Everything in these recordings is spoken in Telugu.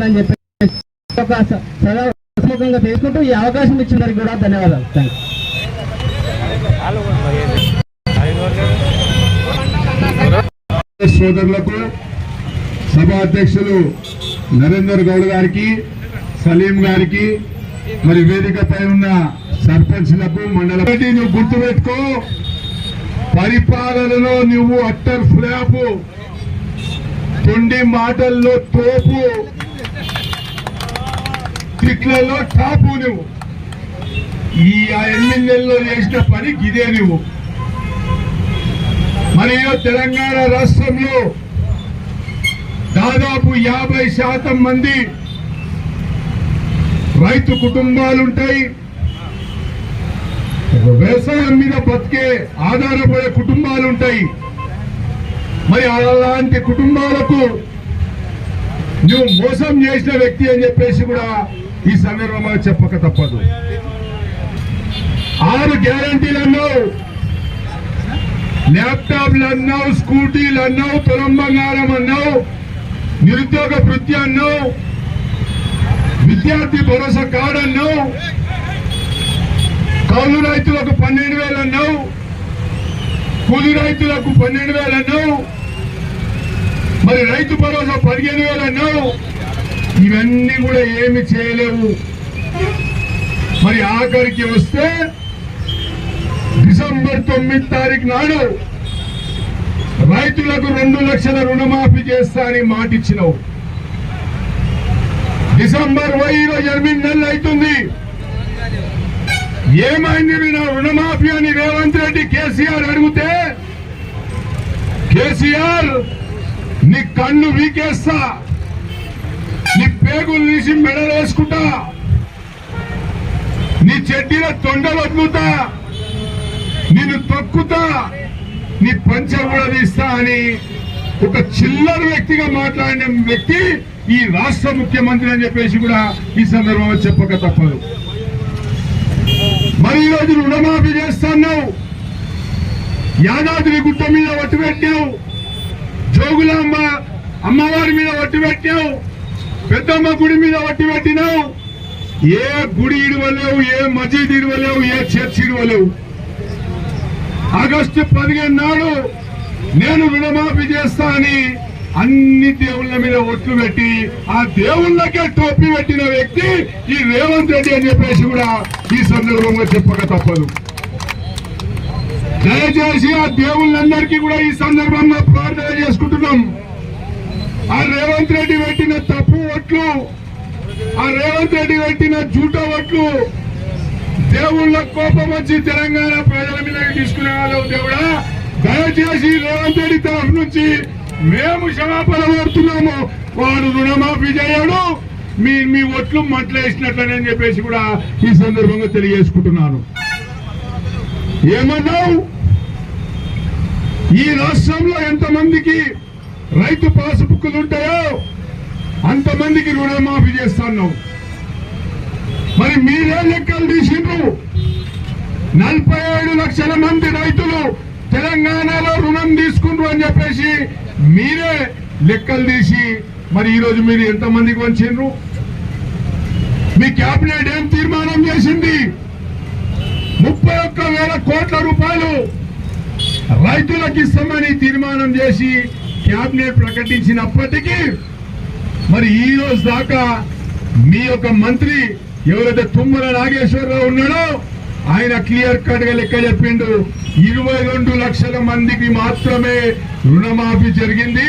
ఉందని చెప్పి ఒక తీసుకుంటూ ఈ అవకాశం ఇచ్చిన కూడా ధన్యవాదాలు. థ్యాంక్ సోదరులకు సభ అధ్యక్షులు నరేందర్ గౌడ్ గారికి సలీం గారికి మరి వేదికపై ఉన్న సర్పంచ్లకు మండల నువ్వు గుర్తుపెట్టుకో పరిపాలనలో నువ్వు అట్టర్ ఫ్లాపు. తొండి మాటల్లో తోపు. తిట్లలో టాపు నువ్వు ఈ ఆ ఎమ్మెల్యేలో చేసిన పని ఇదే నువ్వు మరియు తెలంగాణ రాష్ట్రంలో దాదాపు యాభై శాతం మంది రైతు కుటుంబాలుంటాయి. వ్యవసాయం మీద బతికే ఆధారపడే కుటుంబాలుంటాయి. మరి అలాంటి కుటుంబాలకు నువ్వు మోసం చేసిన వ్యక్తి అని చెప్పేసి కూడా ఈ సందర్భంగా చెప్పక తప్పదు. ఆరు గ్యారంటీలు అన్నావు ల్యాప్టాప్లు అన్నావు స్కూటీలు అన్నావు తొలంబంగారం అన్నావు నిరుద్యోగ వృత్తి అన్నావు విద్యార్థి భరోసా కార్డు అన్నావు కౌలు రైతులకు పన్నెండు వేలు అన్నావు కూలి రైతులకు పన్నెండు వేలు అన్నావు మరి రైతు భరోసా పదిహేను వేలు అన్నావు ఇవన్నీ కూడా ఏమి చేయలేవు. మరి ఆఖరికి వస్తే డిసెంబర్ తొమ్మిది తారీఖు నాడు రైతులకు రెండు లక్షల రుణమాఫీ చేస్తా అని మాట ఇచ్చినావు డిసెంబర్ ఈరోజు ఎనిమిది నెలలు అవుతుంది ఏమైంది నా రుణమాఫీ అని రేవంత్ రెడ్డి కేసీఆర్ అడిగితే కేసీఆర్ నీ కన్ను వీకేస్తా. నీ పేగులు తీసి మెడలేసుకుంటా. నీ చెడ్డీల తొండ వదులుతా. నిన్ను తొక్కుతా. నీ పంచ కూడా తీస్తా అని ఒక చిల్లర వ్యక్తిగా మాట్లాడిన వ్యక్తి ఈ రాష్ట్ర ముఖ్యమంత్రి అని చెప్పేసి కూడా ఈ సందర్భంలో చెప్పక తప్పదు. మరి ఈరోజు రుణమాఫీ చేస్తున్నావు యాదాద్రి గుట్ట మీద ఒట్టు పెట్టావు జోగులాంబ అమ్మవారి మీద ఒట్టు పెట్టావు పెద్దమ్మ గుడి మీద వట్టి పెట్టినావు. ఏ గుడి ఇడవలేవు ఏ మసీద్ ఇడవలేవు ఏ చర్చ్ ఇడవలేవు. ఆగస్టు పదిహేను నాడు నేను రుణమాఫీ చేస్తా అని అన్ని దేవుళ్ళ మీద ఒట్లు పెట్టి ఆ దేవుళ్ళకే టోపీ పెట్టిన వ్యక్తి ఈ రేవంత్ రెడ్డి అని చెప్పేసి కూడా ఈ సందర్భంగా చెప్పక తప్పదు. దయచేసి ఆ దేవుళ్ళందరికీ కూడా ఈ సందర్భంగా ప్రార్థన చేసుకుంటున్నాం. ఆ రేవంత్ రెడ్డి పెట్టిన తప్పు ఓట్లు ఆ రేవంత్ రెడ్డి పెట్టిన జూట ఓట్లు దేవుళ్ళ కోపం వచ్చి తెలంగాణ ప్రజల మీద తీసుకునే వాళ్ళు దేవుడా? దయచేసి రేవంత్ రెడ్డి తరఫు నుంచి మేము క్షమాపణ కోరుతున్నాము. వాడు రుణమాఫీ చేయడు. మీ మీ ఒట్లు మట్లేసినట్లని అని చెప్పేసి కూడా ఈ సందర్భంగా తెలియజేసుకుంటున్నాను. ఏమన్నావు? ఈ రాష్ట్రంలో ఎంతమందికి రైతు పాస్ బుక్కులు ఉంటాయో? అంతమందికి రుణమాఫీ చేస్తున్నావు మరి మీరే లెక్కలు తీసిండ్రు. నలభై ఏడు లక్షల మంది రైతులు తెలంగాణలో రుణం తీసుకుండ్రు అని చెప్పేసి మీరే లెక్కలు తీసి మరి ఈరోజు మీరు ఎంతమందికి వచ్చిండ్రు వంచిండ్రు మీ కేబినెట్ ఏం తీర్మానం చేసింది? ముప్పై ఒక్క వేల కోట్ల రూపాయలు రైతులకు ఇస్తామని తీర్మానం చేసి కేబినెట్ ప్రకటించినప్పటికీ మరి ఈ రోజు దాకా మీ యొక్క మంత్రి ఎవరైతే తుమ్మల నాగేశ్వరరావు ఉన్నాడో ఆయన క్లియర్ కట్గా లెక్క చెప్పిండు ఇరవై రెండు లక్షల మందికి మాత్రమే రుణమాఫీ జరిగింది.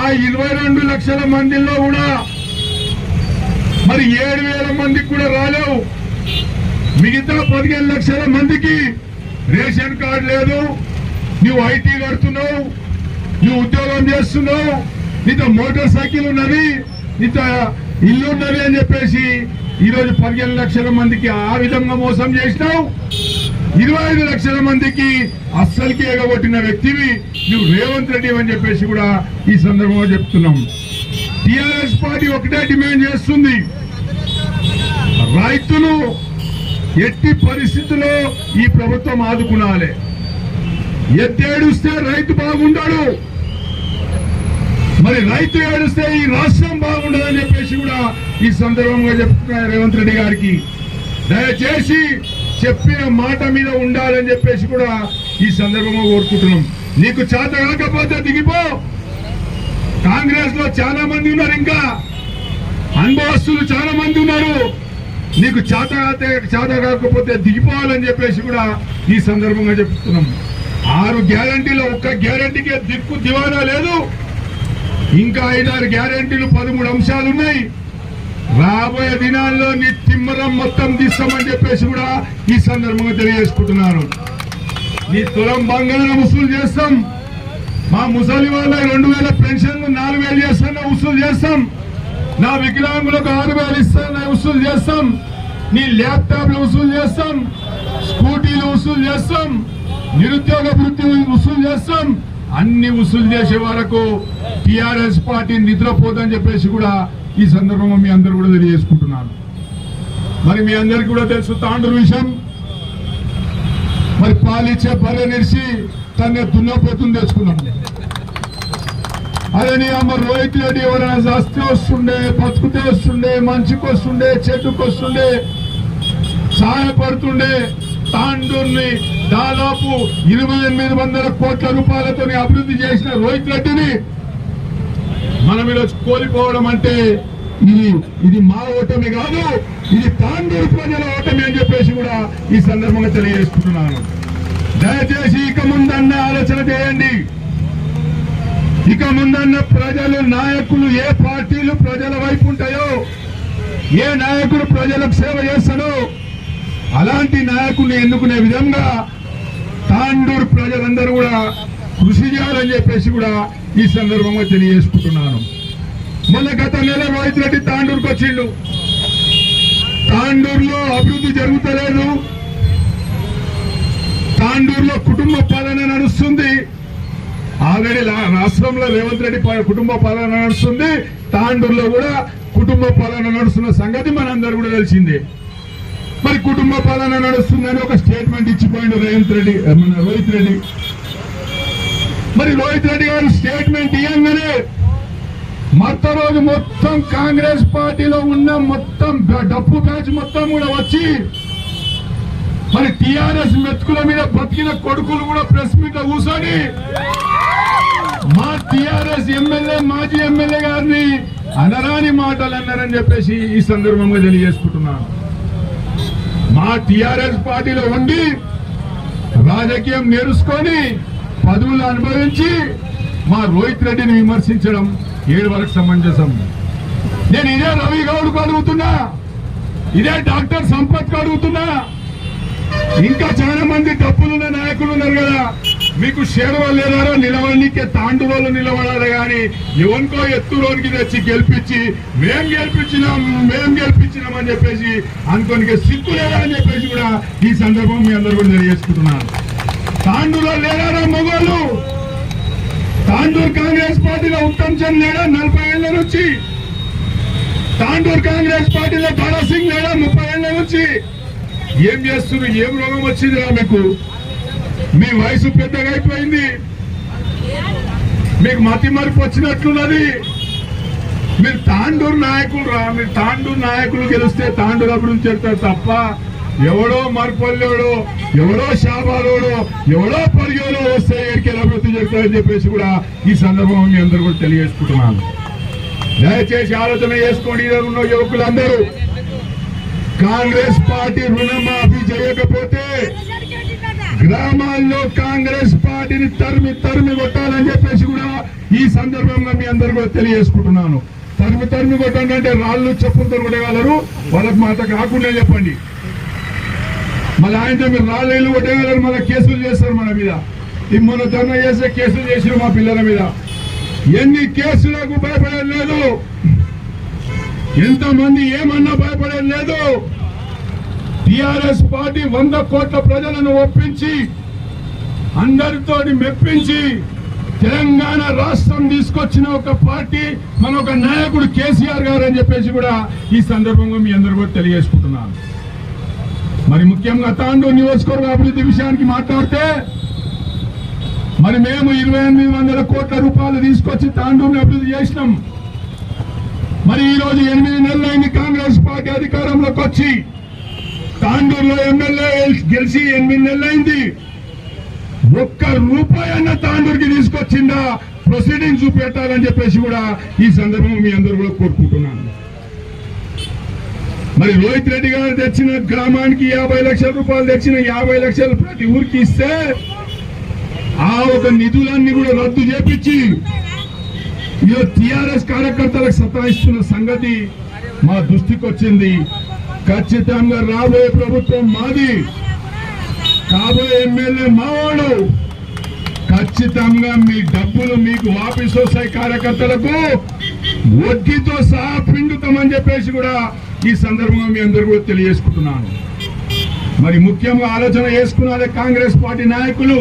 ఆ ఇరవై రెండు లక్షల మందిలో కూడా మరి ఏడు వేల మందికి కూడా రాలేవు. మిగతా పదిహేను లక్షల మందికి రేషన్ కార్డు లేదు. నువ్వు ఐటీ కడుతున్నావు. నువ్వు ఉద్యోగం చేస్తున్నావు నీతో మోటార్ సైకిల్ ఉన్నది నీతో ఇల్లు ఉన్నది అని చెప్పేసి ఈరోజు పదిహేను లక్షల మందికి ఆ విధంగా మోసం చేసినావు. ఇరవై ఐదు లక్షల మందికి అస్సలకి ఎగబొట్టిన వ్యక్తివి నువ్వు రేవంత్ రెడ్డి అని చెప్పేసి కూడా ఈ సందర్భంగా చెప్తున్నాం. టిఆర్ఎస్ పార్టీ ఒకటే డిమాండ్ చేస్తుంది. రైతులు ఎట్టి పరిస్థితుల్లో ఈ ప్రభుత్వం ఆదుకునాలి. ఎత్తేడుస్తే రైతు బాగుంటాడు మరి రైతు ఏడుస్తే ఈ రాష్ట్రం బాగుండదని చెప్పేసి కూడా ఈ సందర్భంగా చెప్తున్నారు రేవంత్ రెడ్డి గారికి. దయచేసి చెప్పిన మాట మీద ఉండాలని చెప్పేసి కూడా ఈ సందర్భంగా కోరుకుంటున్నాం. నీకు చేత కాకపోతే దిగిపో. కాంగ్రెస్లో చాలా మంది ఉన్నారు ఇంకా. అనుభవస్తులు చాలా మంది ఉన్నారు. నీకు చేత చేత కాకపోతే దిగిపోవాలని చెప్పేసి కూడా ఈ సందర్భంగా చెప్తున్నాం. ఆరు గ్యారంటీలో ఒక్క గ్యారంటీకే దిక్కు దివానా లేదు. ఇంకా ఐదారు గ్యారంటీలు పదమూడు అంశాలు ఉన్నాయి రాబోయే దినాల్లో నీ తిమ్మరం మొత్తం తీస్తామని చెప్పేసి కూడా ఈ సందర్భంగా తెలియజేసుకుంటున్నారు. నీ తులం బంగారం వసూలు చేస్తాం. మా ముసలి వాళ్ళ రెండు వేల పెన్షన్లు నాలుగు వేలు చేస్తాను వసూలు చేస్తాం. నా వికలాంగులకు ఆరు వేలు ఇస్తాను వసూలు చేస్తాం. నీ ల్యాప్టాప్లు వసూలు చేస్తాం. స్కూటీలు వసూలు చేస్తాం. నిరుద్యోగ వృత్తి వసూలు చేస్తాం. అన్ని వసూలు చేసే వరకు టిఆర్ఎస్ పార్టీ నిద్రపోదని చెప్పేసి కూడా ఈ సందర్భంలో మీ అందరు కూడా తెలియజేసుకుంటున్నాను మరి మీ అందరికి కూడా తెలుసు తాండూరు విషయం. మరి పాలిచ్చే బర్రె నిడిచి తన దున్నపోతుంది తెచ్చుకున్నాం. అదే నీ అమ్మ రోహిత్ రెడ్డి ఎవరైనా చస్తే వస్తుండే బతుకుతే వస్తుండే మంచికి వస్తుండే చెట్టుకు వస్తుండే సహాయపడుతుండే తాండూర్ని దాదాపు ఇరవై ఎనిమిది వందల కోట్ల రూపాయలతో అభివృద్ధి చేసిన రోహిత్ రెడ్డిని మనం ఈరోజు కోల్పోవడం అంటే ఇది ఇది మా ఓటమి కాదు ఇది తాండూరు ప్రజల ఓటమి అని చెప్పేసి కూడా ఈ సందర్భంగా తెలియజేసుకుంటున్నాను. దయచేసి ఇక ముందన్న ఆలోచన చేయండి. ఇక ముందన్న ప్రజలు నాయకులు ఏ పార్టీలు ప్రజల వైపు ఉంటాయో ఏ నాయకుడు ప్రజలకు సేవ చేస్తాడో అలాంటి నాయకుడిని ఎన్నుకునే విధంగా తాండూరు ప్రజలందరూ కూడా కృషి చేయాలని చెప్పేసి కూడా ఈ సందర్భంగా తెలియజేసుకుంటున్నాను. మొన్న గత నెల రోహిత్ రెడ్డి తాండూరుకు వచ్చిండు. తాండూరులో అభివృద్ధి జరుగుతలేదు. తాండూరులో కుటుంబ పాలన నడుస్తుంది. ఆల్రెడీ లా- రాష్ట్రంలో రేవంత్ రెడ్డి కుటుంబ పాలన నడుస్తుంది. తాండూరులో కూడా కుటుంబ పాలన నడుస్తున్న సంగతి మనందరూ కూడా తెలిసిందే. మరి కుటుంబ పాలన నడుస్తుందని ఒక స్టేట్మెంట్ ఇచ్చిపోయిండు రేవంత్ రెడ్డి మన రోహిత్ రెడ్డి. మరి రోహిత్ రెడ్డి గారు స్టేట్మెంట్ ఇవ్వగానే మత్త రోజు మొత్తం కాంగ్రెస్ పార్టీలో ఉన్న మొత్తం డప్పు బ్యాచ్ మొత్తం కూడా వచ్చి మరి టిఆర్ఎస్ మెతుకుల మీద బతికిన కొడుకులు కూడా ప్రెస్ మీట్ కూర్చొని మా టిఆర్ఎస్ ఎమ్మెల్యే మాజీ ఎమ్మెల్యే గారిని అనరాని మాటలు అన్నారని చెప్పేసి ఈ సందర్భంగా తెలియజేసుకుంటున్నాను. మా టిఆర్ఎస్ పార్టీలో ఉండి రాజకీయం నేర్చుకొని పదవులు అనుభవించి మా రోహిత్ రెడ్డిని విమర్శించడం ఏడు వరకు సమంజసం. నేను ఇదే రవి గౌడ్కు అడుగుతున్నా ఇదే డాక్టర్ సంపత్ అడుగుతున్నా. ఇంకా చాలా మంది డబ్బులున్న నాయకులు ఉన్నారు కదా మీకు షేర్వ లేదారో నిలవడానికి తాండు నిలబడాలి కానీ ఎవరికో ఎత్తులోనికి తెచ్చి గెలిపించి మేం గెలిపించినాం మేం గెలిపించినాం అని చెప్పేసి అనుకోనికి సిగ్గు లేదా అని చెప్పేసి కూడా ఈ సందర్భం మీ అందరూ కూడా తెలియజేసుకుంటున్నారు తాండూలో లేదారా మొగోళ్ళు? తాండూరు కాంగ్రెస్ పార్టీలో ఉత్తమ్ చంద్ లేడా నలభై ఏళ్ళ నుంచి? తాండూరు కాంగ్రెస్ పార్టీలో దారా సింగ్ లేడా ముప్పై ఏళ్ళ నుంచి? ఏం చేస్తున్నారు? ఏం రోగం వచ్చిందిరా మీకు? మీ వయసు పెద్దగా అయిపోయింది. మీకు మతి మరుపు వచ్చినట్లున్నది. మీరు తాండూరు నాయకులు రా మీరు తాండూరు నాయకులు గెలిస్తే తాండూరు అభివృద్ధి చేస్తారు తప్ప ఎవడో మరపల్లెవడో ఎవడో షాబాలోడో ఎవడో పరిగెలో వస్తే ఎక్కడికి అభివృద్ధి చేస్తారని చెప్పేసి కూడా ఈ సందర్భంగా మీ అందరూ కూడా తెలియజేసుకుంటున్నాను. దయచేసి ఆలోచన చేసుకోండి ఉన్న యువకులందరూ. కాంగ్రెస్ పార్టీ రుణమాఫీ చేయకపోతే గ్రామాల్లో కాంగ్రెస్ పార్టీని తరిమి తరిమి కొట్టాలని చెప్పేసి కూడా ఈ సందర్భంగా మీ అందరు కూడా తెలియజేసుకుంటున్నాను. తరిమి తరిమి కొట్టండి అంటే రాళ్ళు చెప్పులతో కొట్టగలరు వాళ్ళకి మాట కాకుండా చెప్పండి. మళ్ళీ ఆయనతో మీరు రాళ్ళు ఇల్లు కొట్టగలరు మళ్ళీ కేసులు చేస్తారు మన మీద. ఈ మొన్న ధర్నా చేస్తే కేసులు చేసిన మా పిల్లల మీద. ఎన్ని కేసులకు భయపడలేదు. ఎంతమంది ఏమన్నా భయపడలేదు. లేదు టిఆర్ఎస్ పార్టీ వంద కోట్ల ప్రజలను ఒప్పించి అందరితో మెప్పించి తెలంగాణ రాష్ట్రం తీసుకొచ్చిన ఒక పార్టీ మన ఒక నాయకుడు కేసీఆర్ గారు అని చెప్పేసి కూడా ఈ సందర్భంగా మీ అందరూ కూడా తెలియజేసుకుంటున్నాను. మరి ముఖ్యంగా తాండూరు నియోజకవర్గ అభివృద్ధి విషయానికి మాట్లాడితే మరి మేము ఇరవై ఎనిమిది వందల కోట్ల రూపాయలు తీసుకొచ్చి తాండూరుని అభివృద్ధి చేసినాం. మరి ఈరోజు ఎనిమిది నెలలైంది కాంగ్రెస్ పార్టీ అధికారంలోకి వచ్చి తాండూరులో ఎమ్మెల్యే గెలిచి ఎనిమిది నెలలైంది. ఒక్క రూపాయి అన్న తాండూరుకి తీసుకొచ్చిందా? ప్రొసీడింగ్ చూపెట్టాలని చెప్పేసి కూడా ఈ సందర్భంగా మీ అందరూ కూడా కోరుకుంటున్నాను. మరి రోహిత్ రెడ్డి గారు తెచ్చిన గ్రామానికి యాభై లక్షల రూపాయలు తెచ్చిన యాభై లక్షలు ప్రతి ఊరికి ఇస్తే ఆ ఒక నిధులన్నీ కూడా రద్దు చేపించి ఈరోజు టిఆర్ఎస్ కార్యకర్తలకు సతాయిస్తున్న సంగతి మా దృష్టికి వచ్చింది ఖచ్చితంగా రాబోయే ప్రభుత్వం మాది. కాబోయే ఎమ్మెల్యే మావాడు. ఖచ్చితంగా మీ డబ్బులు మీకు వాపిస్ వస్తాయి కార్యకర్తలకు. వడ్డీతో సహా పిండుతామని చెప్పేసి కూడా ఈ సందర్భంగా మీ అందరు కూడా తెలియజేసుకుంటున్నాను. మరి ముఖ్యంగా ఆలోచన చేసుకున్నారే కాంగ్రెస్ పార్టీ నాయకులు.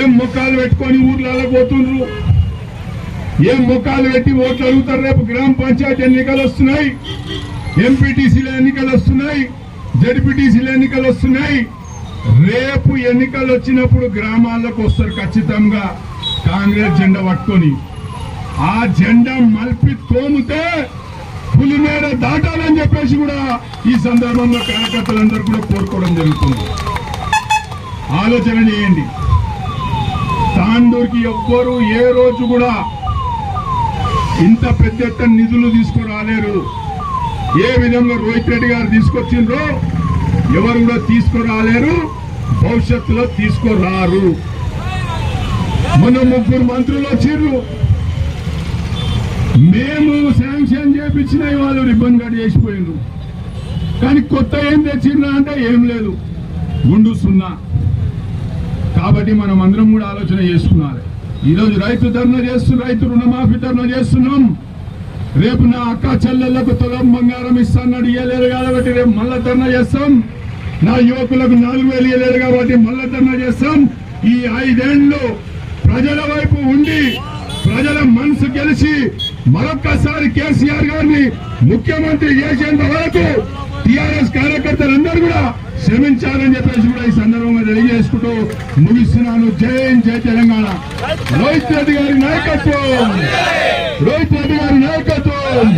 ఏం ముఖాలు పెట్టుకొని ఊర్లలో పోతుండ్రు? ఏం ముఖాలు పెట్టి ఓట్లు అడుగుతారు రేపు గ్రామ పంచాయతీ ఎన్నికలు వస్తున్నాయి? ఎంపీటీసీల ఎన్నికలు వస్తున్నాయి జడ్పీటీసీల ఎన్నికలు వస్తున్నాయి. రేపు ఎన్నికలు వచ్చినప్పుడు గ్రామాల్లోకి వస్తారు ఖచ్చితంగా కాంగ్రెస్ జెండా పట్టుకొని. ఆ జెండా మల్పి తోమితే పులిమేర దాటాలని చెప్పేసి కూడా ఈ సందర్భంలో కార్యకర్తలందరూ కూడా కోరుకోవడం జరుగుతుంది. ఆలోచన చేయండి. తాండూరుకి ఎవ్వరు ఏ రోజు కూడా ఇంత పెద్ద ఎత్తున నిధులు తీసుకురాలేరు. ఏ విధంగా రోహిత్ రెడ్డి గారు తీసుకొచ్చిండ్రో ఎవరు కూడా తీసుకురాలేరు భవిష్యత్తులో తీసుకురారు. మన ముగ్గురు మంత్రులు వచ్చిర్రు. మేము శాంక్షన్ చేపించిన వాళ్ళు రిబ్బన్ కట్ చేసిపోయిండ్రు. కానీ కొత్త ఏం తెచ్చిండ్రా అంటే ఏం లేదు. గుండు సున్నా. కాబట్టి మనం అందరం కూడా ఆలోచన చేసుకున్నారు ఈరోజు రైతు ధర్నా చేస్తూ రైతు రుణమాఫీ ధర్నా చేస్తున్నాం. రేపు నా అక్క చెల్లెళ్ళకు తులం బంగారం ఇస్తానని ఇయ్యలేదు కాబట్టి రేపు మళ్ళా ధర్నా చేస్తాం. నా యువకులకు నాలుగు వేలు ఇయ్యలేదు కాబట్టి మళ్ళా ధర్నా చేస్తాం. ఈ ఐదేళ్ళు ప్రజల వైపు ఉండి ప్రజల మనసు గెలిచి మరొక్కసారి కేసీఆర్ గారిని ముఖ్యమంత్రి చేసేంత వరకు టిఆర్ఎస్ కార్యకర్తలందరూ కూడా శ్రమించాలని చెప్పేసి కూడా ఈ సందర్భంగా తెలియజేసుకుంటూ ముగిస్తున్నాను. జై హింద్, జై తెలంగాణ. రోహిత్ రెడ్డి గారి నాయకత్వం. రోహిత్ రెడ్డి గారి నాయకత్వం.